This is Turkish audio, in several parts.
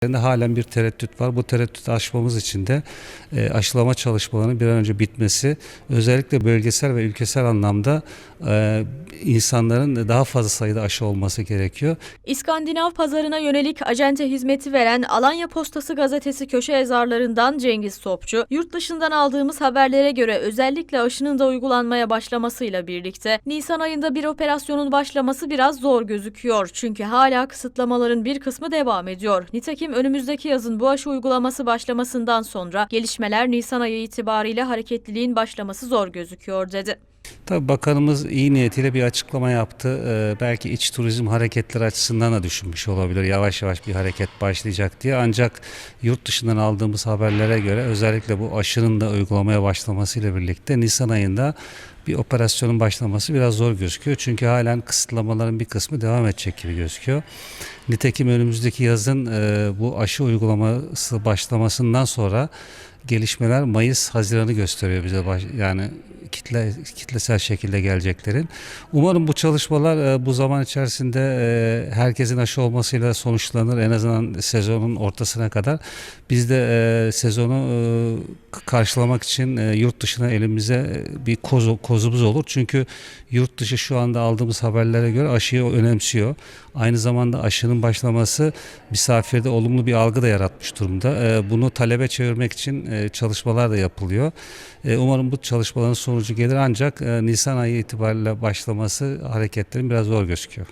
halen bir tereddüt var. Bu tereddütü aşmamız için de e, aşılama çalışmalarının bir an önce bitmesi, özellikle bölgesel ve ülkesel anlamda e, insanların daha fazla sayıda aşı olması gerekiyor. İskandinav pazarına yönelik acente hizmeti veren Alanya Postası gazetesi köşe yazarlarından Cengiz Topçu, yurt dışından aldığımız haberlere göre özellikle aşının da uygulanmaya başlamasıyla birlikte Nisan ayında bir operasyonun başlaması biraz zor gözüküyor. Çünkü hala kısıtlamaların bir kısmı devam ediyor. Nitekim önümüzdeki yazın bu aşı uygulaması başlamasından sonra gelişmeler Nisan ayı itibariyle hareketliliğin başlaması zor gözüküyor dedi. Tabii bakanımız iyi niyetiyle bir açıklama yaptı. Ee, belki iç turizm hareketleri açısından da düşünmüş olabilir. Yavaş yavaş bir hareket başlayacak diye. Ancak yurt dışından aldığımız haberlere göre özellikle bu aşının da uygulamaya başlamasıyla birlikte Nisan ayında bir operasyonun başlaması biraz zor gözüküyor. Çünkü halen kısıtlamaların bir kısmı devam edecek gibi gözüküyor. Nitekim önümüzdeki yazın e, bu aşı uygulaması başlamasından sonra gelişmeler Mayıs Haziran'ı gösteriyor bize baş- yani kitle kitlesel şekilde geleceklerin. Umarım bu çalışmalar e, bu zaman içerisinde e, herkesin aşı olmasıyla sonuçlanır en azından sezonun ortasına kadar. Biz de e, sezonu e, karşılamak için e, yurt dışına elimize e, bir koz, kozumuz olur. Çünkü yurt dışı şu anda aldığımız haberlere göre aşıyı önemsiyor. Aynı zamanda aşının başlaması misafirde olumlu bir algı da yaratmış durumda. E, Bunu talebe çevirmek için e, çalışmalar da yapılıyor. Umarım bu çalışmaların sonucu gelir ancak e, Nisan ayı itibariyle başlaması hareketlerin biraz zor gözüküyor.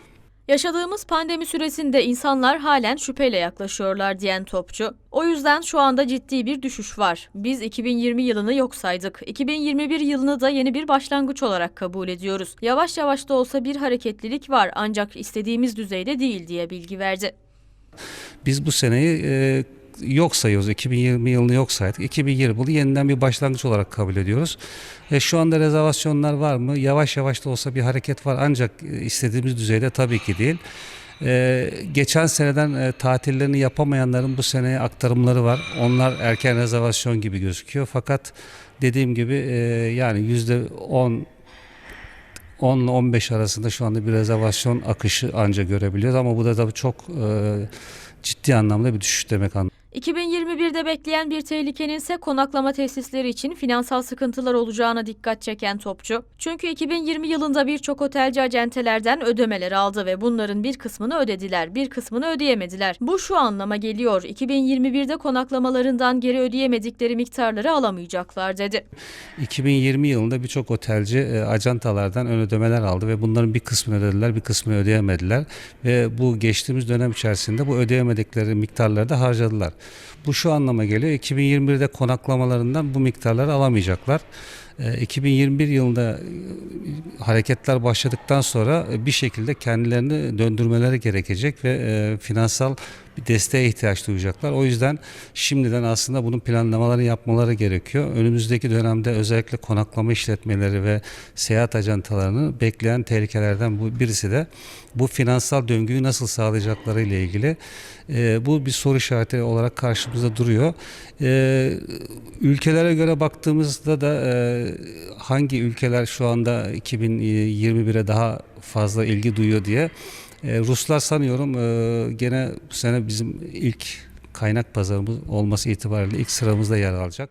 Yaşadığımız pandemi süresinde insanlar halen şüpheyle yaklaşıyorlar diyen Topçu. O yüzden şu anda ciddi bir düşüş var. Biz 2020 yılını yok saydık. 2021 yılını da yeni bir başlangıç olarak kabul ediyoruz. Yavaş yavaş da olsa bir hareketlilik var ancak istediğimiz düzeyde değil diye bilgi verdi. Biz bu seneyi e, yok sayıyoruz. 2020 yılını yok saydık. 2020 yılı yeniden bir başlangıç olarak kabul ediyoruz. E, şu anda rezervasyonlar var mı? Yavaş yavaş da olsa bir hareket var ancak e, istediğimiz düzeyde tabii ki değil. E, geçen seneden e, tatillerini yapamayanların bu seneye aktarımları var. Onlar erken rezervasyon gibi gözüküyor. Fakat dediğim gibi e, yani yüzde 10 10 ile 15 arasında şu anda bir rezervasyon akışı anca görebiliyoruz ama bu da tabii çok e, ciddi anlamda bir düşüş demek anlamında. 2021'de bekleyen bir tehlikenin ise konaklama tesisleri için finansal sıkıntılar olacağına dikkat çeken Topçu. Çünkü 2020 yılında birçok otelci acentelerden ödemeler aldı ve bunların bir kısmını ödediler, bir kısmını ödeyemediler. Bu şu anlama geliyor, 2021'de konaklamalarından geri ödeyemedikleri miktarları alamayacaklar dedi. 2020 yılında birçok otelci e, ajantalardan ön ödemeler aldı ve bunların bir kısmını ödediler, bir kısmını ödeyemediler ve bu geçtiğimiz dönem içerisinde bu ödeyemedikleri miktarları da harcadılar. Bu şu anlama geliyor. 2021'de konaklamalarından bu miktarları alamayacaklar. E, 2021 yılında e, hareketler başladıktan sonra e, bir şekilde kendilerini döndürmeleri gerekecek ve e, finansal bir desteğe ihtiyaç duyacaklar. O yüzden şimdiden aslında bunun planlamaları yapmaları gerekiyor. Önümüzdeki dönemde özellikle konaklama işletmeleri ve seyahat ajantalarını bekleyen tehlikelerden bu birisi de bu finansal döngüyü nasıl sağlayacakları ile ilgili e, bu bir soru işareti olarak karşımızda duruyor. E, ülkelere göre baktığımızda da e, hangi ülkeler şu anda 2021'e daha fazla ilgi duyuyor diye e, Ruslar sanıyorum e, gene bu sene bizim ilk kaynak pazarımız olması itibariyle ilk sıramızda yer alacak.